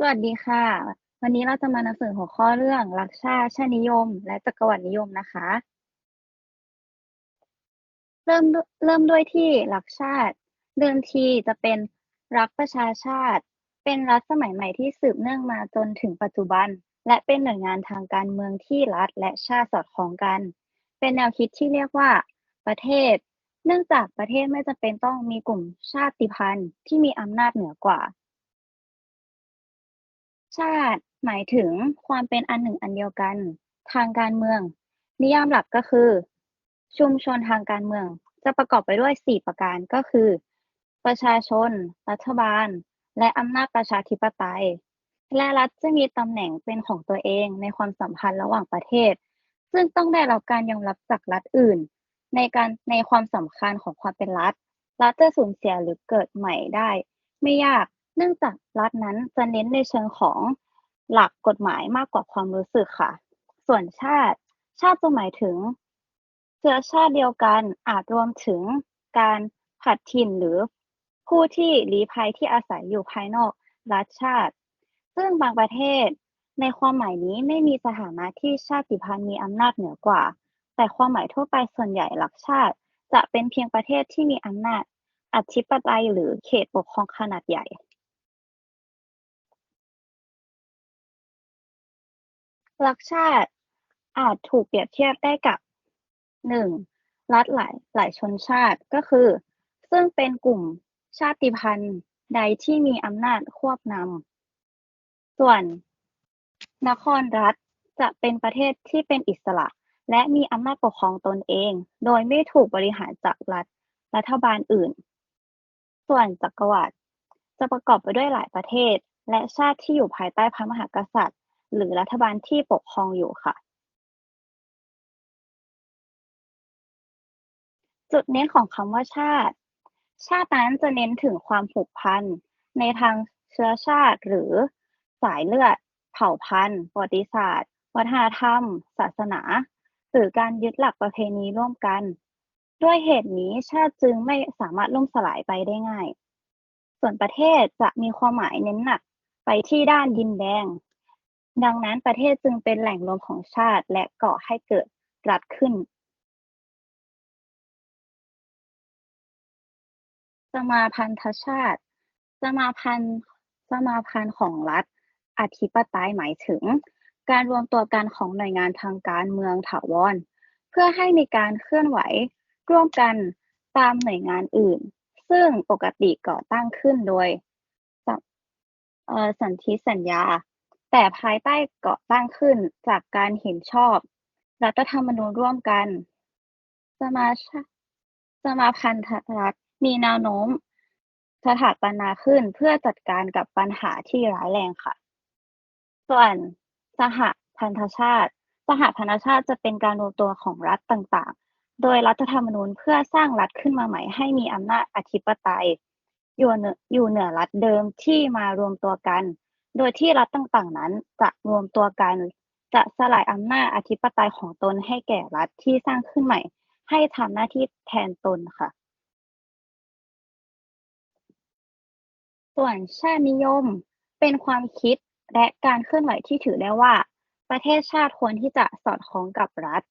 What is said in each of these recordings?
สวัสดีค่ะ วันนี้เราจะมานำเสนอหัวข้อเรื่องรักชาติชาตินิยม และจักรวรรดินิยมนะคะ เริ่มเริ่มด้วยที่รักชาติ เดิมทีจะเป็นรักประชาชาติ เป็นรัฐสมัยใหม่ที่สืบเนื่องมาจนถึงปัจจุบัน และเป็นหน่วยงานทางการเมืองที่รัฐและชาติสอดคล้องกัน เป็นแนวคิดที่เรียกว่า ประเทศ เนื่องจากประเทศไม่จำเป็นต้องมีกลุ่มชาติพันธุ์ที่มีอำนาจเหนือกว่า ชาติหมายถึงความเป็นอันหนึ่งอันเดียวกัน ทางการเมือง นิยามหลักก็คือ ชุมชนทางการเมือง จะประกอบไปด้วย 4 ประการก็คือ ประชาชน รัฐบาล และอำนาจประชาธิปไตย และรัฐจะมีตำแหน่งเป็นของตัวเองในความสัมพันธ์ระหว่างประเทศ ซึ่งต้องได้รับการยอมรับจากรัฐอื่น ในการในความสำคัญของความเป็นรัฐรัฐจะสูญเสียหรือเกิดใหม่ได้ ไม่ยาก เนื่องจากรัฐนั้นจะเน้นในเชิงของหลักกฎหมายมากกว่าความรู้สึกค่ะ ส่วนชาติ ชาติจะหมายถึงเชื้อชาติเดียวกันอาจรวมถึงการผัดถิ่นหรือผู้ที่ลี้ภัยที่อาศัยอยู่ภายนอกรัฐชาติ ซึ่งบางประเทศในความหมายนี้ไม่มีสถานะที่ชาติพันธุ์มีอำนาจเหนือกว่า แต่ความหมายทั่วไปส่วนใหญ่หลักชาติ จะเป็นเพียงประเทศที่มีอำนาจอธิปไตยหรือเขตปกครองขนาดใหญ่ รักชาติอาจถูกเปรียบเทียบได้กับ 1. รัฐหลายหลายชนชาติก็คือ ซึ่งเป็นกลุ่มชาติพันธุ์ใดที่มีอำนาจควบนำส่วนนครรัฐจะเป็นประเทศที่เป็นอิสระ และมีอำนาจปกครองตนเอง โดยไม่ถูกบริหารจากรัฐรัฐบาลอื่น ส่วนจักรวรรดิจะประกอบไปด้วยหลายประเทศ และชาติที่อยู่ภายใต้พระมหากษัตริย์ หรือรัฐบาลที่ปกครองอยู่ค่ะ จุดเน้นของคำว่าชาติ ชาตินั้นจะเน้นถึงความผูกพันในทางเชื้อชาติหรือสายเลือด เผ่าพันธุ์ประวัติศาสตร์ วัฒนธรรม ศาสนา หรือการยึดหลักประเพณีร่วมกัน ด้วยเหตุนี้ชาติจึงไม่สามารถล่มสลายไปได้ง่าย ส่วนประเทศจะมีความหมายเน้นหนักไปที่ด้านดินแดง ดังนั้นประเทศจึงเป็นแหล่งรวมของชาติ และก่อให้เกิดรัฐขึ้น สมาพันธชาติ สมาพันธ์สมาพันธ์ของรัฐ อธิปไตยหมายถึง การรวมตัวกันของหน่วยงานทางการเมืองถาวร เพื่อให้มีการเคลื่อนไหว ร่วมกันตามหน่วยงานอื่น ซึ่งปกติก่อตั้งขึ้นโดยสันธิสัญญา แต่ภายใต้เก่อตั้งขึ้นจากการเห็นชอบ รัฐธรรมนูญร่วมกัน สมาสมาพันธรัฐมีแนวโน้มสถาปนาขึ้นเพื่อจัดการกับปัญหาที่ร้ายแรงค่ะ ส่วนสหพันธชาติ สหพันธชาติจะเป็นการรวมตัวของรัฐต่างๆ โดยรัฐธรรมนูญเพื่อสร้างรัฐขึ้นมาใหม่ให้มีอำนาจอธิปไตย อยู่เหนืออยู่เหนือรัฐเดิมที่มารวมตัวกัน โดยที่รัฐต่างๆ นั้นจะรวมตัวกัน จะสลายอำนาจอธิปไตยของตนให้แก่รัฐที่สร้างขึ้นใหม่ ให้ทำหน้าที่แทนตนค่ะ ส่วนชาตินิยมเป็นความคิดและการเคลื่อนไหวที่ถือได้ว่า ประเทศชาติควรที่จะสอดคล้องกับรัฐ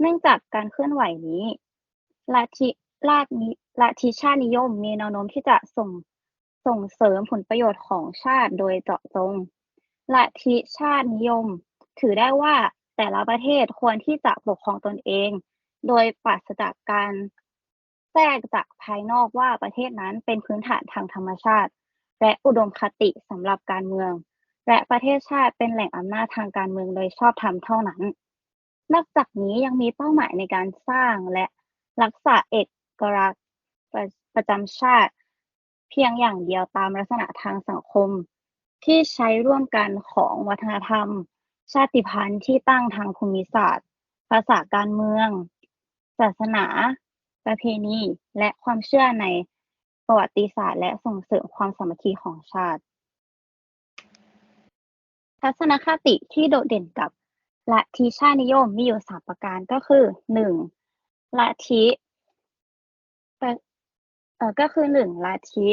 เนื่องจากการเคลื่อนไหวนี้ลัทธิลาดนิลัทธิชาตินิยมมีแนวโน้มที่จะส่ง ส่งเสริมผลประโยชน์ของชาติโดยเจาะจงลัทธิชาตินิยม ถือได้ว่าแต่ละประเทศควรที่จะปกครองตนเอง โดยปราศจากการแทรกจากภายนอกว่าประเทศนั้นเป็นพื้นฐานทางธรรมชาติ และอุดมคติสำหรับการเมือง และประเทศชาติเป็นแหล่งอำนาจทางการเมืองโดยชอบธรรมเท่านั้น นอกจากนี้ยังมีเป้าหมายในการสร้างและรักษาเอกลักษณ์ประจำชาติ เพียงอย่างเดียวตามลักษณะทางสังคม ที่ใช้ร่วมกันของวัฒนธรรม ชาติพันธุ์ที่ตั้งทางภูมิศาสตร์ ภาษาการเมือง ศาสนา ประเพณี และความเชื่อในประวัติศาสตร์ และส่งเสริมความสามัคคีของชาติ ทัศนคติที่โดดเด่นกับลัทธิชาตินิยมมีอยู่สามประการก็คือหนึ่งลัทธิ เออก็คือหนึ่งลัทธิ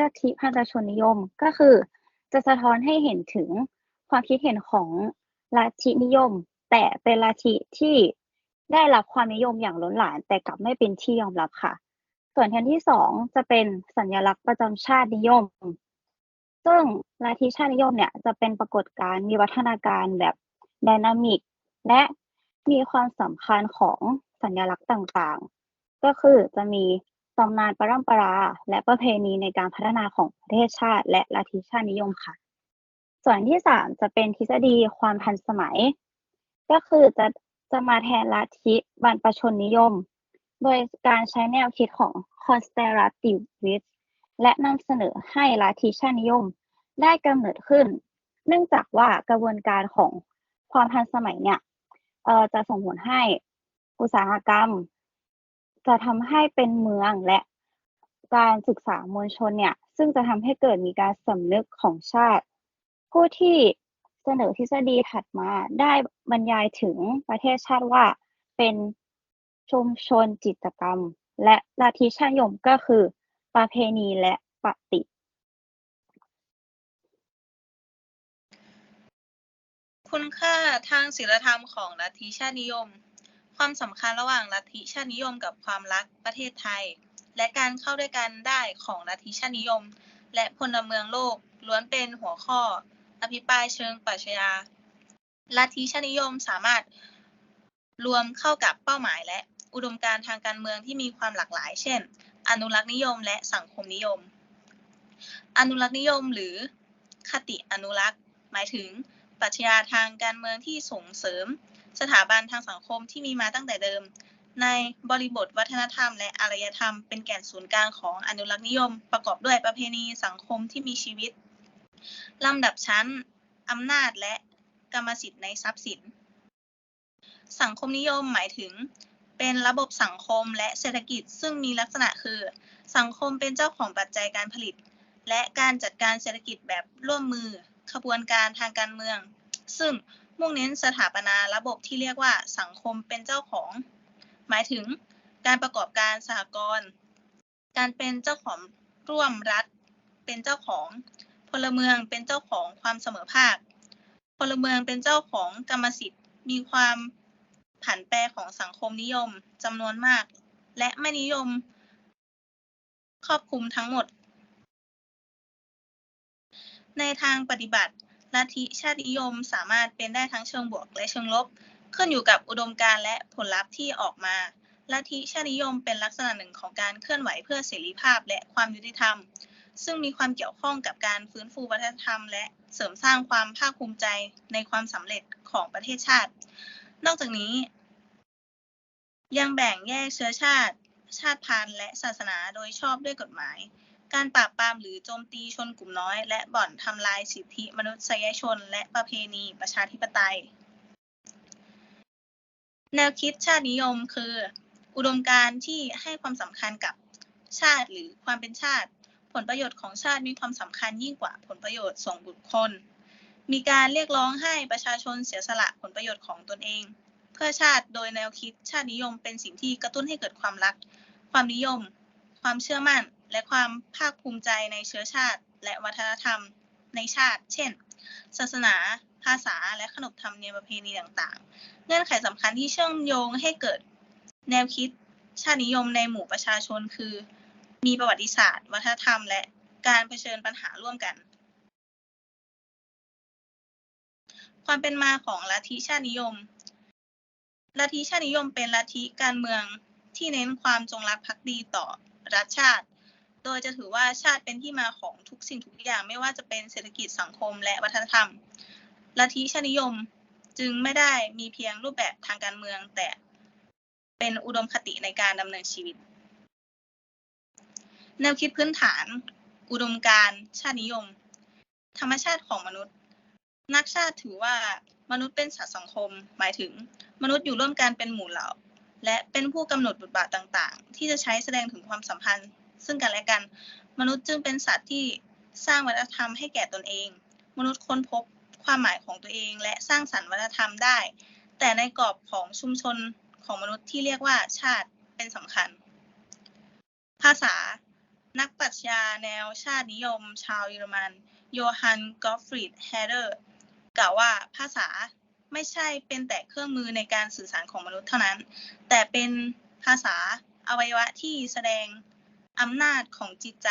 ลัทธิพันธชนนิยมก็คือจะสะท้อนให้เห็นถึงความคิดเห็นของลัทธินิยม แต่เป็นลัทธิที่ได้รับความนิยมอย่างล้นหลามแต่กลับไม่เป็นที่ยอมรับค่ะ ส่วนแทนที่สองจะเป็นสัญลักษณ์ประจำชาตินิยม ซึ่งลัทธิชาตินิยมเนี่ยจะเป็นปรากฏการณ์มีวัฒนาการแบบไดนามิกและมีความสำคัญของสัญลักษณ์ต่าง ก็คือจะมีตำนานปรัมปรา และประเพณีในการพัฒนาของประเทศชาติ และลัทธิชาตินิยมค่ะ ส่วนที่สามจะเป็นทฤษฎีความทันสมัย ก็คือจะจะมาแทนลัทธิบรรพชนนิยม โดยการใช้แนวคิดของ conservativist และนำเสนอให้ลัทธิชาตินิยม ได้กำเนิดขึ้น เนื่องจากว่ากระบวนการของความทันสมัยเนี่ยจะส่งผลให้อุตสาหกรรม จะทำให้เป็นเมืองและการศึกษามวลชนเนี่ย ซึ่งจะทำให้เกิดมีการสำนึกของชาติ ผู้ที่เสนอทฤษฎีถัดมาได้บรรยายถึงประเทศชาติว่าเป็นชุมชนจิตกรรม และลัทธิชาตินิยมก็คือ ประเพณีและปฏิคุณค่าทางศีลธรรมของลัทธิชาตินิยม ความสำคัญระหว่างลัทธิชาตินิยมกับความรักประเทศไทย และการเข้าด้วยกันได้ของลัทธิชาตินิยม และพลเมืองโลกล้วนเป็นหัวข้อ อภิปรายเชิงปรัชญาลัทธิชาตินิยมสามารถรวมเข้ากับเป้าหมายและอุดมการณ์ทางการเมืองที่มีความหลากหลาย เช่น อนุรักษ์นิยมและสังคมนิยม อนุรักษ์นิยมหรือคติอนุรักษ์ หมายถึงปรัชญาทางการเมืองที่ส่งเสริม สถาบันทางสังคมที่มีมาตั้งแต่เดิม ในบริบทวัฒนธรรม และอารยธรรม เป็นแก่นศูนย์กลางของอนุรักษ์นิยม ประกอบด้วยประเพณีสังคมที่มีชีวิตลำดับชั้นอำนาจและกรรมสิทธิ์ในทรัพย์สิน สังคมนิยมหมายถึง เป็นระบบสังคมและเศรษฐกิจซึ่งมีลักษณะคือ สังคมเป็นเจ้าของปัจจัยการผลิต และการจัดการเศรษฐกิจแบบร่วมมือขบวนการทางการเมือง ซึ่ง มุ่งเน้นสถาปนาระบบที่เรียกว่าสังคมเป็นเจ้าของ หมายถึงการประกอบการสหกรณ์การเป็นเจ้าของร่วมรัฐ เป็นเจ้าของ พลเมืองเป็นเจ้าของความเสมอภาค พลเมืองเป็นเจ้าของกรรมสิทธิ์ มีความผันแปรของสังคมนิยมจำนวนมาก และไม่นิยม ครอบคลุมทั้งหมด ในทางปฏิบัติ ลัทธิชาตินิยมสามารถเป็นได้ทั้งเชิงบวกและเชิงลบ ขึ้นอยู่กับอุดมการณ์และผลลัพธ์ที่ออกมาลัทธิชาตินิยมเป็นลักษณะหนึ่งของการเคลื่อนไหวเพื่อเสรีภาพและความยุติธรรม ซึ่งมีความเกี่ยวข้องกับการฟื้นฟูวัฒนธรรม และเสริมสร้างความภาคภูมิใจในความสำเร็จของประเทศชาติ นอกจากนี้ ยังแบ่งแยกเชื้อชาติ ชาติพันธุ์และศาสนาโดยชอบด้วยกฎหมาย การปราบปรามหรือโจมตีชนกลุ่มน้อย และบ่อนทำลายสิทธิมนุษยชน และประเพณีประชาธิปไตย แนวคิดชาตินิยมคือ อุดมการณ์ที่ให้ความสำคัญกับชาติหรือความเป็นชาติ ผลประโยชน์ของชาติมีความสำคัญยิ่งกว่าผลประโยชน์ส่วนบุคคล มีการเรียกร้องให้ประชาชนเสียสละผลประโยชน์ของตนเอง เพื่อชาติโดยแนวคิดชาตินิยมเป็นสิ่งที่กระตุ้นให้เกิดความรัก ความนิยม ความเชื่อมั่น และความภาคภูมิใจในเชื้อชาติ และวัฒนธรรมในชาติ เช่น ศาสนา ภาษา และขนบธรรมเนียมประเพณีต่างๆ เงื่อนไขสำคัญที่เชื่อมโยงให้เกิดแนวคิดชาตินิยมในหมู่ประชาชนคือ มีประวัติศาสตร์ วัฒนธรรม และการเผชิญปัญหาร่วมกัน ความเป็นมาของลัทธิชาตินิยม ลัทธิชาตินิยมเป็นลัทธิการเมืองที่เน้นความจงรักภักดีต่อรัฐชาติ โดยจะถือว่าชาติเป็นที่มาของทุกสิ่งทุกอย่างไม่ว่าจะเป็นเศรษฐกิจสังคมและวัฒนธรรม ลัทธิชาตินิยมจึงไม่ได้มีเพียงรูปแบบทางการเมือง แต่เป็นอุดมคติในการดำเนินชีวิต แนวคิดพื้นฐาน อุดมการชาตินิยม ธรรมชาติของมนุษย์ นักชาติถือว่ามนุษย์เป็นสัตว์สังคม หมายถึง มนุษย์อยู่ร่วมกันเป็นหมู่เหล่า และเป็นผู้กำหนดบทบาทต่าง ๆ ที่จะใช้แสดงถึงความสัมพันธ์ ซึ่งกันและกัน มนุษย์จึงเป็นสัตว์ที่สร้างวัฒนธรรมให้แก่ตนเอง มนุษย์ค้นพบความหมายของตัวเอง และสร้างสรรค์วัฒนธรรมได้ แต่ในกรอบของชุมชนของมนุษย์ที่เรียกว่าชาติเป็นสำคัญ ภาษา นักปรัชญาแนวชาตินิยม ชาวเยอรมันโยฮันกอฟฟรีดแฮเดอร์กล่าวว่าภาษาไม่ใช่เป็นแต่เครื่องมือในการสื่อสารของมนุษย์เท่านั้น แต่เป็นภาษาอวัยวะที่แสดง อำนาจของจิตใจ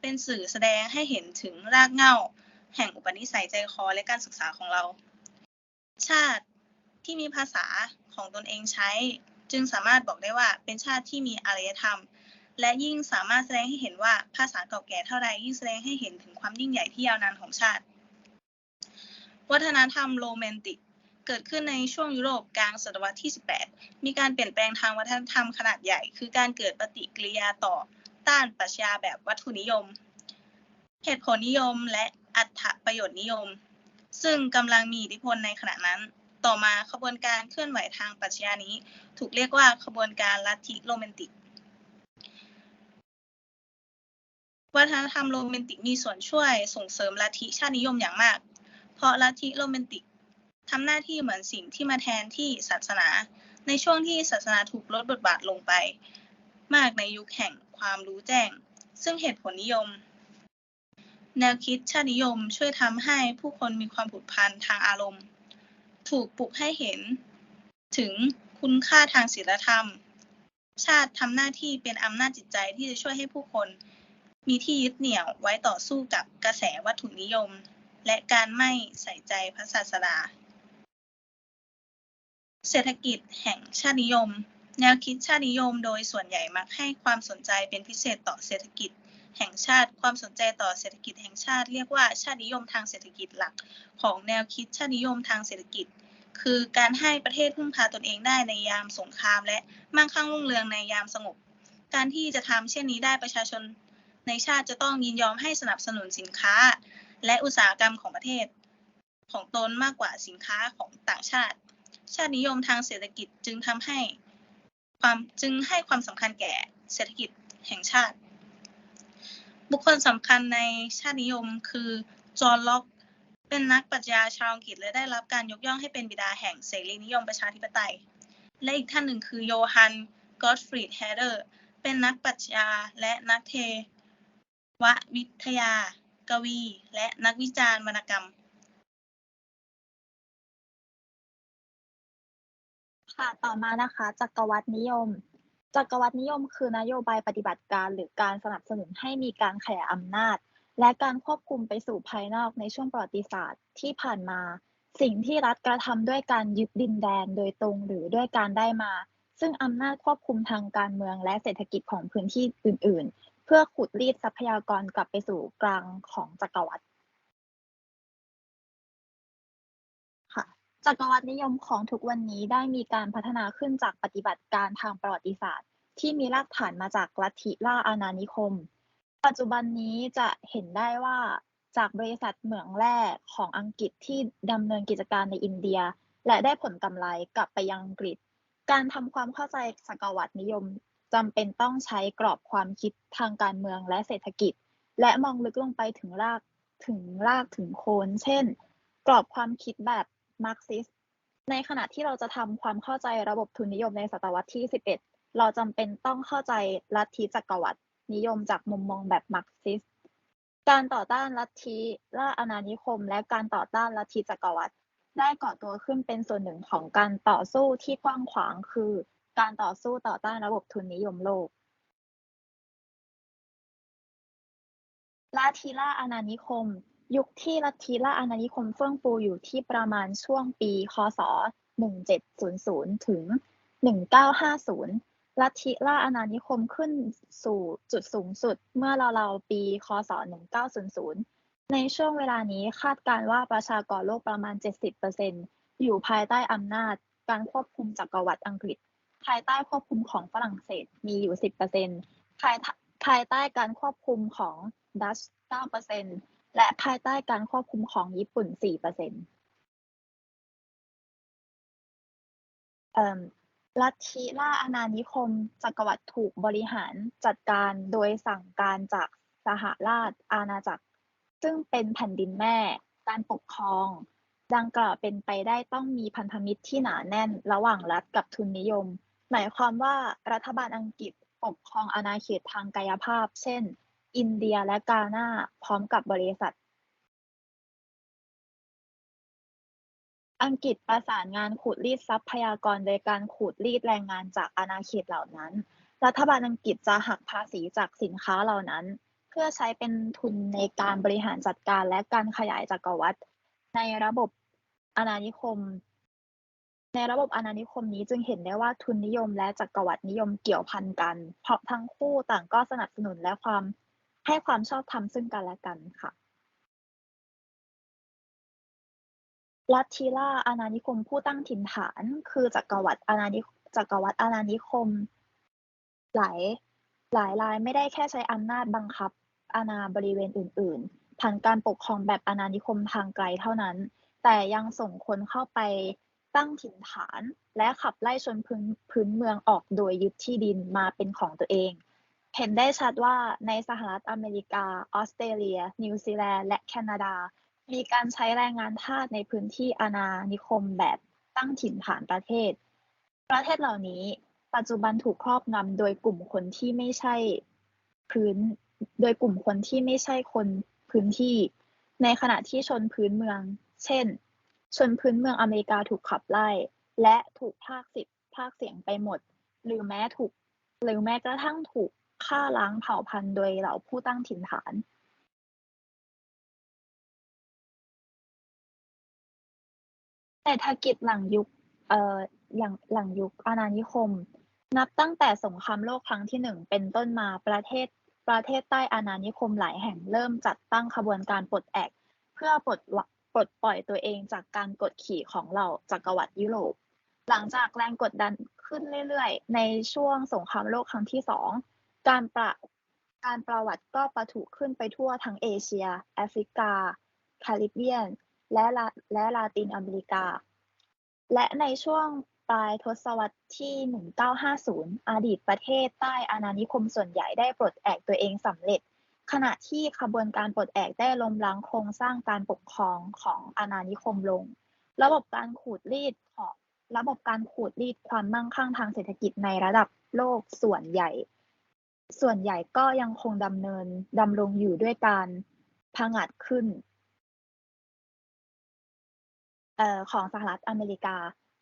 เป็นสื่อแสดงให้เห็นถึงรากเหง้า แห่งอุปนิสัยใจคอและการศึกษาของเรา ชาติที่มีภาษาของตนเองใช้ จึงสามารถบอกได้ว่าเป็นชาติที่มีอารยธรรม และยิ่งสามารถแสดงให้เห็นว่าภาษาเก่าแก่เท่าใดยิ่งแสดงให้เห็นถึงความยิ่งใหญ่ที่ยาวนานของชาติ วัฒนธรรมโรแมนติกเกิดขึ้นในช่วงยุโรปกลางศตวรรษที่ 18 มีการเปลี่ยนแปลงทางวัฒนธรรมขนาดใหญ่ คือการเกิดปฏิกิริยาต่อ ต้านปรัชญาแบบวัตถุนิยม เหตุผลนิยมและอัตประโยชน์นิยม ซึ่งกำลังมีอิทธิพลในขณะนั้น ต่อมาขบวนการเคลื่อนไหวทางปรัชญานี้ ถูกเรียกว่าขบวนการลัทธิโรแมนติก วัฒนธรรมโรแมนติกมีส่วนช่วยส่งเสริมลัทธิชาตินิยมอย่างมาก เพราะลัทธิโรแมนติกทำหน้าที่เหมือนสิ่งที่มาแทนที่ศาสนา ในช่วงที่ศาสนาถูกลดบทบาทลงไป มากในยุคแห่ง ความรู้แจ้ง ซึ่งเหตุผลนิยม แนวคิดชาตินิยมช่วยทำให้ผู้คนมีความผูกพันทางอารมณ์ ถูกปลุกให้เห็น ถึงคุณค่าทางศีลธรรม ชาติทำหน้าที่เป็นอำนาจจิตใจที่จะช่วยให้ผู้คน มีที่ยึดเหนี่ยวไว้ต่อสู้กับกระแสวัตถุนิยม และการไม่ใส่ใจพระศาสดาเศรษฐกิจแห่งชาตินิยม แนวคิดชาตินิยมโดยส่วนใหญ่มักให้ความสนใจเป็นพิเศษต่อเศรษฐกิจ แห่งชาติ ความสนใจต่อเศรษฐกิจแห่งชาติเรียกว่าชาตินิยมทางเศรษฐกิจหลัก ของแนวคิดชาตินิยมทางเศรษฐกิจ คือการให้ประเทศพึ่งพาตนเองได้ในยามสงคราม และมั่งคั่งรุ่งเรืองในยามสงบ การที่จะทำเช่นนี้ได้ประชาชนในชาติจะต้องยินยอมให้สนับสนุนสินค้า และอุตสาหกรรมของประเทศ ของตนมากกว่าสินค้าของต่างชาติ ชาตินิยมทางเศรษฐกิจจึงทำให้ ความจึงให้ความสำคัญแก่เศรษฐกิจแห่งชาติ บุคคลสำคัญในชาตินิยมคือจอห์นล็อกเป็นนักปรัชญาชาวอังกฤษและได้รับการยกย่องให้เป็นบิดาแห่งเสรีนิยมประชาธิปไตย และอีกท่านหนึ่งคือโยฮันกอตฟรีดแฮเดอร์เป็นนักปรัชญาและนักเทววิทยา กวี และนักวิจารณ์วรรณกรรม ค่ะ ต่อมานะคะ จักรวรรดินิยม จักรวรรดินิยม คือนโยบายปฏิบัติการ หรือการสนับสนุนให้มีการขยายอำนาจ และการควบคุมไปสู่ภายนอกในช่วงประวัติศาสตร์ที่ผ่านมา สิ่งที่รัฐกระทำด้วยการยึดดินแดนโดยตรงหรือด้วยการได้มา ซึ่งอำนาจควบคุมทางการเมืองและเศรษฐกิจของพื้นที่อื่น ๆ เพื่อขุดรีดทรัพยากรกลับไปสู่กลางของจักรวรรดิ จักรวรรดินิยมของทุกวันนี้ได้มีการพัฒนาขึ้นจากปฏิบัติการทางประวัติศาสตร์ ที่มีรากฐานมาจากลัทธิล่าอาณานิคม ปัจจุบันนี้จะเห็นได้ว่าจากบริษัทเหมืองแร่ของอังกฤษที่ดำเนินกิจการในอินเดีย และได้ผลกำไรกลับไปยังอังกฤษ การทำความเข้าใจจักรวรรดินิยมจำเป็นต้องใช้กรอบความคิดทางการเมืองและเศรษฐกิจ และมองลึกลงไปถึงรากถึงรากถึงโคน เช่น กรอบความคิดแบบ มาร์กซิสในขณะที่เราจะทำความเข้าใจระบบทุนนิยมในศตวรรษที่ 11 เราจำเป็นต้องเข้าใจลัทธิจักรวรรดินิยมจากมุมมองแบบมาร์กซิสการต่อต้านลัทธิล่าอาณานิคม และการต่อต้านลัทธิจักรวรรดิได้ก่อตัวขึ้นเป็นส่วนหนึ่งของการต่อสู้ที่กว้างขวางคือ การต่อสู้ต่อต้านระบบทุนนิยมโลกลัทธิล่าอาณานิคม ยุคที่ลัทธิล่าอาณานิคมเฟื่องฟูอยู่ที่ประมาณช่วงปีค.ศ.1700 ถึง 1950 ลัทธิล่าอาณานิคมขึ้นสู่จุดสูงสุดเมื่อราวๆปี ค.ศ.1900 ในช่วงเวลานี้คาดการณ์ว่าประชากรโลกประมาณ 70%อยู่ภายใต้อำนาจการควบคุมจักรวรรดิอังกฤษ ภายใต้ควบคุมของฝรั่งเศสมีอยู่ 10%ภายภายใต้การควบคุมของดัช 9% และภายใต้การควบคุมของญี่ปุ่น4%เอ่อลัทธิล่าอาณานิคมจักรวรรดิถูกบริหารจัดการโดยสั่งการจากสหราชอาณาจักร ซึ่งเป็นแผ่นดินแม่ การปกครอง ดังกล่าวเป็นไปได้ต้องมีพันธมิตรที่หนาแน่นระหว่างรัฐกับทุนนิยม หมายความว่ารัฐบาลอังกฤษปกครองอาณาเขตทางกายภาพ เช่น อินเดียและกานาพร้อมกับบริษัท อังกฤษประสานงานขูดรีดทรัพยากรโดยการขูดรีดแรงงานจากอาณาเขตเหล่านั้น รัฐบาลอังกฤษจะหักภาษีจากสินค้าเหล่านั้น เพื่อใช้เป็นทุนในการบริหารจัดการและการขยายจักรวรรดิในระบบอาณานิคม ในระบบอาณานิคมนี้จึงเห็นได้ว่าทุนนิยมและจักรวรรดินิยมเกี่ยวพันกัน เพราะทั้งคู่ต่างก็สนับสนุนและความ ให้ความชอบธรรมซึ่งกันและกันค่ะลัทธิล่าอาณานิคมผู้ตั้งถิ่นฐาน คือจักรวรรดิอาณานิจักรวรรดิอาณานิคม หลายหลายรายไม่ได้แค่ใช้อำนาจบังคับ อาณาบริเวณอื่น ๆ ผ่านการปกครองแบบอาณานิคมทางไกลเท่านั้น แต่ยังส่งคนเข้าไปตั้งถิ่นฐาน และขับไล่ชนพื้นพื้นเมืองออกโดยยึดที่ดินมาเป็นของตัวเอง เห็นได้ชัดว่าในสหรัฐอเมริกา ออสเตรเลีย นิวซีแลนด์ และแคนาดา มีการใช้แรงงานทาสในพื้นที่อาณานิคมแบบตั้งถิ่นฐานประเทศ ประเทศเหล่านี้ปัจจุบันถูกครอบงำโดยกลุ่มคนที่ไม่ใช่พื้น โดยกลุ่มคนที่ไม่ใช่คนพื้นที่ ในขณะที่ชนพื้นเมือง เช่น ชนพื้นเมืองอเมริกาถูกขับไล่ และถูกพากสิทธิ์พากเสียงไปหมด หรือแม้ถูกหรือแม้กระทั่งถูก ฆ่าล้างเผ่าพันธุ์โดยเหล่าผู้ตั้งถิ่นฐานเศรษฐกิจหลังยุค เอ่ออย่างหลังยุคอาณานิคม นับตั้งแต่สงครามโลกครั้งที่หนึ่งเป็นต้นมาประเทศ ประเทศใต้อาณานิคมหลายแห่งเริ่มจัดตั้งขบวนการปลดแอก เพื่อปลดปลดปล่อยตัวเองจากการกดขี่ของเหล่าจักรวรรดิยุโรป หลังจากแรงกดดันขึ้นเรื่อยๆ ในช่วงสงครามโลกครั้งที่สอง การประการประวัติก็ประทุขึ้นไปทั่วทั้งเอเชีย แอฟริกา แคริบเบียน และลและลาตินอเมริกา และในช่วงปลายทศวรรษที่ 1950 อดีตประเทศใต้อาณานิคมส่วนใหญ่ได้ปลดแอกตัวเองสำเร็จ ขณะที่ขบวนการปลดแอกได้ล้มล้างโครงสร้างการปกครองของอาณานิคมลง ระบบการขูดรีดของระบบการขูดรีดความมั่งคั่งทางเศรษฐกิจในระดับโลกส่วนใหญ่ ส่วนใหญ่ก็ยังคงดำเนินดำรงอยู่ด้วยการผงาดขึ้นเอ่อของสหรัฐอเมริกา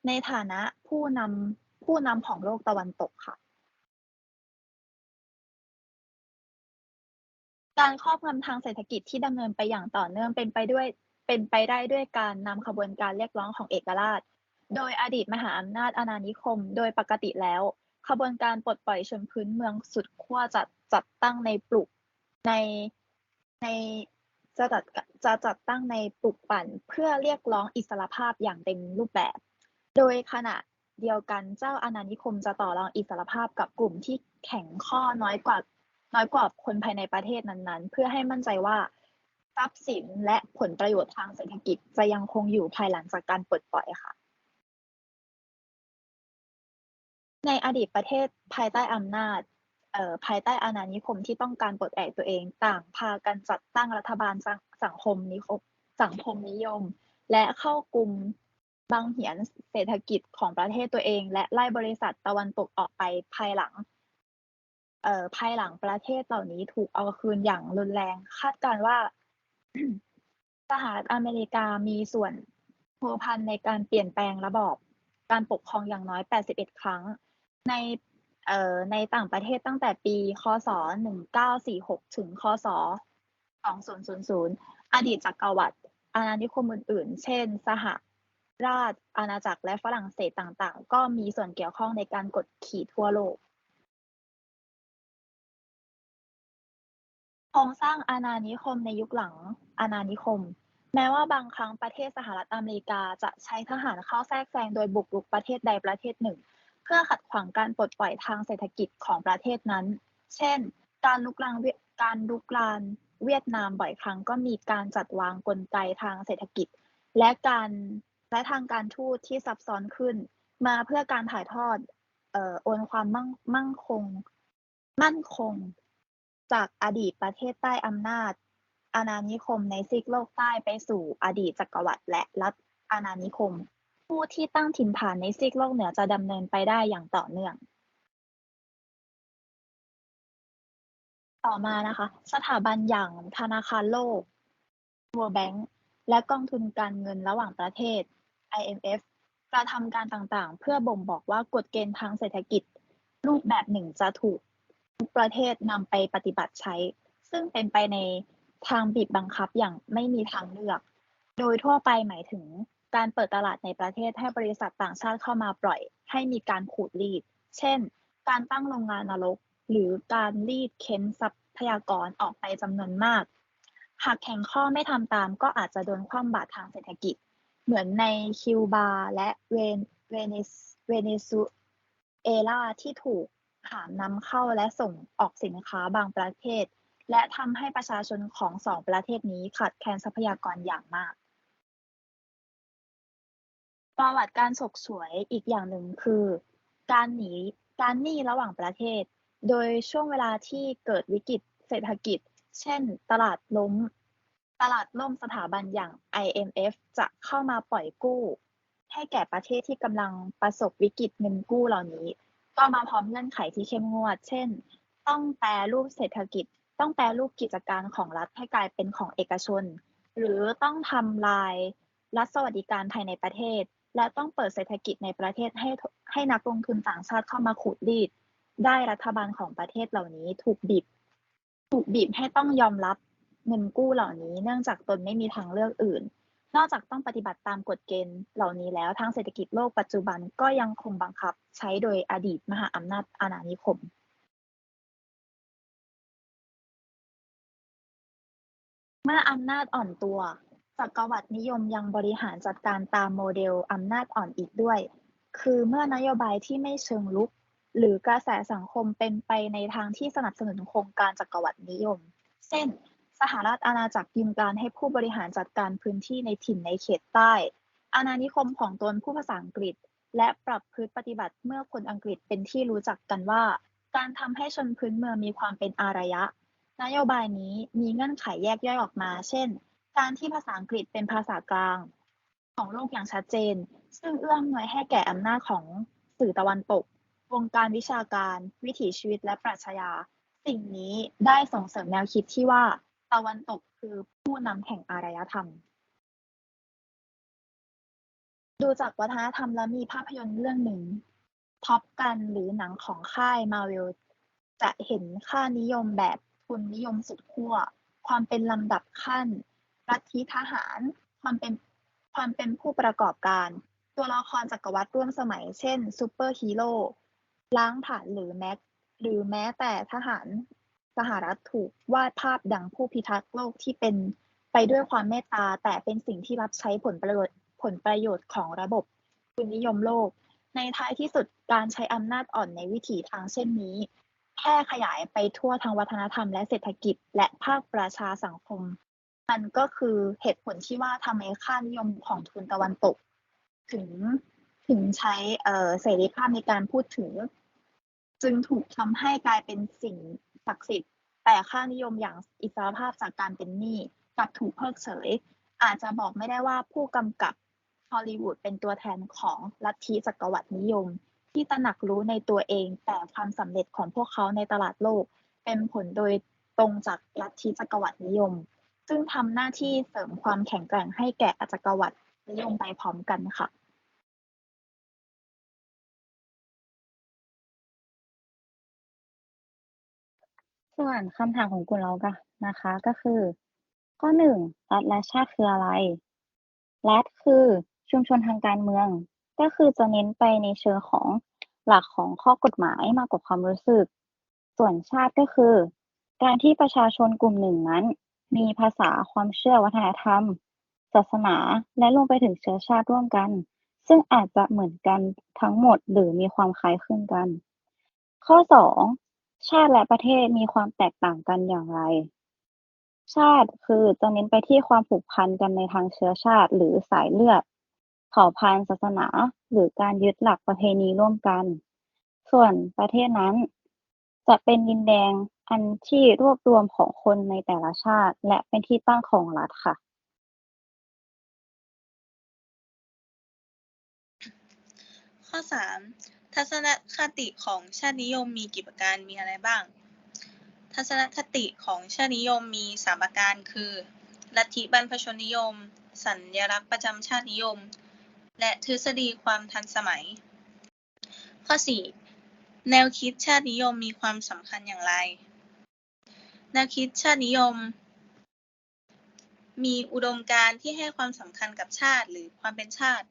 ในฐานะผู้นำผู้นำของโลกตะวันตกค่ะ การครอบงำทางเศรษฐกิจที่ดำเนินไปอย่างต่อเนื่องเป็นไปด้วยเป็นไปได้ด้วยการนำขบวนการเรียกร้องของเอกราช โดยอดีตมหาอำนาจอาณานิคม โดยปกติแล้ว ขบวนการปลดปล่อยชนพื้นเมืองสุดขั้วจะจัดตั้งในปลุกในในจะจัดจะจัดตั้งในปลุกปั่นเพื่อเรียกร้องอิสรภาพอย่างเต็มรูปแบบ โดยขณะเดียวกันเจ้าอาณานิคมจะต่อรองอิสรภาพกับกลุ่มที่แข็งข้อน้อยกว่าน้อยกว่าคนภายในประเทศนั้นๆ เพื่อให้มั่นใจว่าทรัพย์สินและผลประโยชน์ทางเศรษฐกิจจะยังคงอยู่ภายหลังจากการปลดปล่อยค่ะ ในอดีตประเทศภายใต้อำนาจภายใต้อาณานิคมที่ต้องการปลดแอกตัวเอง ต่างพากันจัดตั้งรัฐบาลสังคมนิคมสังคมนิยม และเข้ากลุ่มบังเหียนเศรษฐกิจของประเทศตัวเอง และไล่บริษัทตะวันตกออกไปภายหลังเอ่อภายหลังประเทศเหล่านี้ถูกเอาคืนอย่างรุนแรง คาดการว่าสหรัฐอเมริกามีส่วนพัวพันในการเปลี่ยนแปลงระบอบ การปกครองอย่างน้อย 81 ครั้ง ในเอ่อในต่างประเทศตั้งแต่ปีคศ1946 ถึงคศ2000 อดีตจักรวรรดิอาณานิคมอื่นๆ เช่น สหราชอาณาจักรและฝรั่งเศสต่างๆ ก็มีส่วนเกี่ยวข้องในการกดขี่ทั่วโลกโครงสร้างอาณานิคมในยุคหลังอาณานิคม แม้ว่าบางครั้งประเทศสหรัฐอเมริกาจะใช้ทหารเข้าแทรกแซงโดยบุกรุกประเทศใดประเทศหนึ่ง เพื่อขัดขวางการปลดปล่อยทางเศรษฐกิจของประเทศนั้น เช่น การลุกลามการลุกลานเวียดนามบ่อยครั้งก็มีการจัดวางกลไกทางเศรษฐกิจ และการและทางการทูตที่ซับซ้อนขึ้น มาเพื่อการถ่ายทอดเอ่อโอนความมั่งมั่งคง มั่นคง จากอดีตประเทศใต้อำนาจ อาณานิคมในซีกโลกใต้ไปสู่อดีตจักรวรรดิและรัฐอาณานิคม ผู้ที่ตั้งถิ่นฐานในซีกโลกเหนือจะดำเนินไปได้อย่างต่อเนื่องต่อมานะคะ สถาบันอย่างธนาคารโลก World Bank และกองทุนการเงินระหว่างประเทศ IMF กระทำการต่างๆ เพื่อบ่งบอกว่ากฎเกณฑ์ทางเศรษฐกิจ รูปแบบหนึ่งจะถูกทุกประเทศนำไปปฏิบัติใช้ ซึ่งเป็นไปในทางบีบบังคับอย่างไม่มีทางเลือก โดยทั่วไปหมายถึง การเปิดตลาดในประเทศให้บริษัทต่างชาติเข้ามาปล่อย ให้มีการขูดรีด เช่น การตั้งโรงงานนรก หรือการรีดเค้นทรัพยากรออกไปจำนวนมาก หากแข่งข้อไม่ทำตามก็อาจจะโดนคว่ำบาตรทางเศรษฐกิจ เหมือนในคิวบาและเวเวเนซเวเนซุเอลาที่ถูกหามนำเข้าและส่งออกสินค้าบางประเทศ และทำให้ประชาชนของสองประเทศนี้ขาดแคลนทรัพยากรอย่างมาก ประวัติการฉกฉวยอีกอย่างหนึ่งคือ การหนีการหนี้ระหว่างประเทศ โดยช่วงเวลาที่เกิดวิกฤตเศรษฐกิจ เช่น ตลาดล้ม ตลาดล่มสถาบันอย่าง IMF จะเข้ามาปล่อยกู้ ให้แก่ประเทศที่กำลังประสบวิกฤตเงินกู้เหล่านี้ ก็มาพร้อมเงื่อนไขที่เข้มงวด เช่น ต้องแปรรูปเศรษฐกิจ ต้องแปรรูปกิจการของรัฐให้กลายเป็นของเอกชน หรือต้องทำลายรัฐสวัสดิการภายในประเทศ และต้องเปิดเศรษฐกิจในประเทศให้ให้นักลงทุนต่างชาติเข้ามาขูดรีด ได้รัฐบาลของประเทศเหล่านี้ถูกบีบถูกบีบให้ต้องยอมรับเงินกู้เหล่านี้เนื่องจากตนไม่มีทางเลือกอื่น นอกจากต้องปฏิบัติตามกฎเกณฑ์เหล่านี้แล้วทางเศรษฐกิจโลกปัจจุบันก็ยังคงบังคับ ใช้โดยอดีตมหาอำนาจอาณานิคมเมื่ออำนาจอ่อนตัว จักรวรรดินิยมยังบริหารจัดการตามโมเดลอำนาจอ่อนอีกด้วย คือเมื่อนโยบายที่ไม่เชิงลุก หรือกระแสสังคมเป็นไปในทางที่สนับสนุนโครงการจักรวรรดินิยม เช่น สหรัฐอาณาจักรยืมการให้ผู้บริหารจัดการพื้นที่ในถิ่นในเขตใต้ อาณานิคมของตนผู้ภาษาอังกฤษ และปรับพฤติปฏิบัติเมื่อคนอังกฤษเป็นที่รู้จักกันว่า การทำให้ชนพื้นเมืองมีความเป็นอารยะ นโยบายนี้มีเงื่อนไขแยกย่อยออกมา เช่น การที่ภาษาอังกฤษเป็นภาษากลาง ของโลกอย่างชัดเจน ซึ่งเอื้อมหน่วยให้แก่อำนาจของสื่อตะวันตก วงการวิชาการ วิถีชีวิตและปรัชญา สิ่งนี้ได้ส่งเสริมแนวคิดที่ว่า ตะวันตกคือผู้นำแห่งอารยธรรม ดูจากวัฒนธรรมแล้วมีภาพยนตร์เรื่องหนึ่งท็อปกันหรือหนังของค่ายมาเวลจะเห็นค่านิยมแบบทุนนิยมสุดขั้ว ความเป็นลำดับขั้น ลัทธิทหาร ความเป็นความเป็นผู้ประกอบการ ตัวละครจักรวรรดิร่วมสมัย เช่นซูเปอร์ฮีโร่ล้างผ่านหรือแม้หรือแม้แต่ทหารสหรัฐถูกวาดภาพดังผู้พิทักษ์โลกที่เป็นไปด้วยความเมตตา แต่เป็นสิ่งที่รับใช้ผลประโยชน์ผลประโยชน์ของระบบทุนนิยมโลก ในท้ายที่สุดการใช้อำนาจอ่อนในวิถีทางเช่นนี้แพร่ขยายไปทั่วทางวัฒนธรรมและเศรษฐกิจ และภาคประชาสังคม มันก็คือเหตุผลที่ว่าทำไมค่านิยมของทุนตะวันตก ถึงถึงใช้เสรีภาพในการพูดถึง จึงถูกทำให้กลายเป็นสิ่งศักดิ์สิทธิ์ แต่ค่านิยมอย่างอิสรภาพจากการเป็นหนี้กับถูกเพิกเฉย อาจจะบอกไม่ได้ว่าผู้กำกับฮอลลีวูดเป็นตัวแทนของลัทธิจักรวรรดินิยม ที่ตระหนักรู้ในตัวเอง แต่ความสำเร็จของพวกเขาในตลาดโลก เป็นผลโดยตรงจากลัทธิจักรวรรดินิยม ซึ่งทำหน้าที่เสริมความแข็งแกร่งให้แก่อจักรวรรดินิยมไปพร้อมกันค่ะส่วนคำถามของคุณเราก็นะคะ ก็คือ ข้อหนึ่งรัฐและชาติคืออะไร รัฐคือชุมชนทางการเมือง ก็คือจะเน้นไปในเชิงของหลักของข้อกฎหมายมากกว่าความรู้สึก ส่วนชาติก็คือ การที่ประชาชนกลุ่มหนึ่งนั้น มีภาษาความเชื่อวัฒนธรรม ศาสนาและลงไปถึงเชื้อชาติร่วมกัน ซึ่งอาจจะเหมือนกันทั้งหมดหรือมีความคล้ายคลึงกัน ข้อสองชาติและประเทศมีความแตกต่างกันอย่างไร ชาติคือจะเน้นไปที่ความผูกพันกันในทางเชื้อชาติ หรือสายเลือดเผ่าพันธุ์ศาสนา หรือการยึดหลักประเพณีร่วมกัน ส่วนประเทศนั้น จะเป็นดินแดง อันที่รวบรวมของคนในแต่ละชาติ และเป็นที่ตั้งของรัฐค่ะข้อ 3. ทัศนคติของชาตินิยมมีกี่ประการมีอะไรบ้าง ทัศนคติของชาตินิยมมีสามประการคือลัทธิบรรพชนนิยม สัญลักษณ์ประจำชาตินิยม และทฤษฎีความทันสมัย ข้อ 4 แนวคิดชาตินิยมมีความสำคัญอย่างไร แนวคิดชาตินิยม มีอุดมการณ์ที่ให้ความสำคัญกับชาติ หรือความเป็นชาติ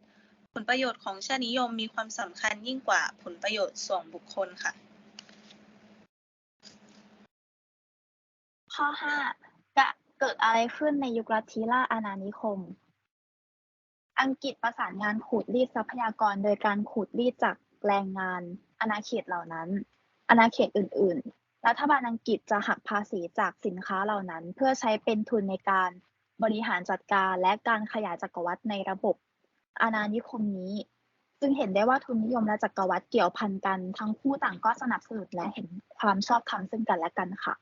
ผลประโยชน์ของชาตินิยมมีความสำคัญยิ่งกว่าผลประโยชน์ส่วนบุคคลค่ะ ข้อ5กะเกิดอะไรขึ้นในยุคลัทธิล่าอาณานิคม อังกฤษประสานงานขูดรีดทรัพยากรโดยการขูดรีดจากแรงงานอาณาเขตเหล่านั้นอาณาเขตอื่นๆ รัฐบาลอังกฤษจะหักภาษีจากสินค้าเหล่านั้น เพื่อใช้เป็นทุนในการบริหารจัดการและการขยายจักรวรรดิในระบบอาณานิคมนี้จึงเห็นได้ว่าทุนนิยมและจักรวรรดิเกี่ยวพันกัน ทั้งคู่ต่างก็สนับสนุนและเห็นความชอบธรรมซึ่งกันและกันค่ะ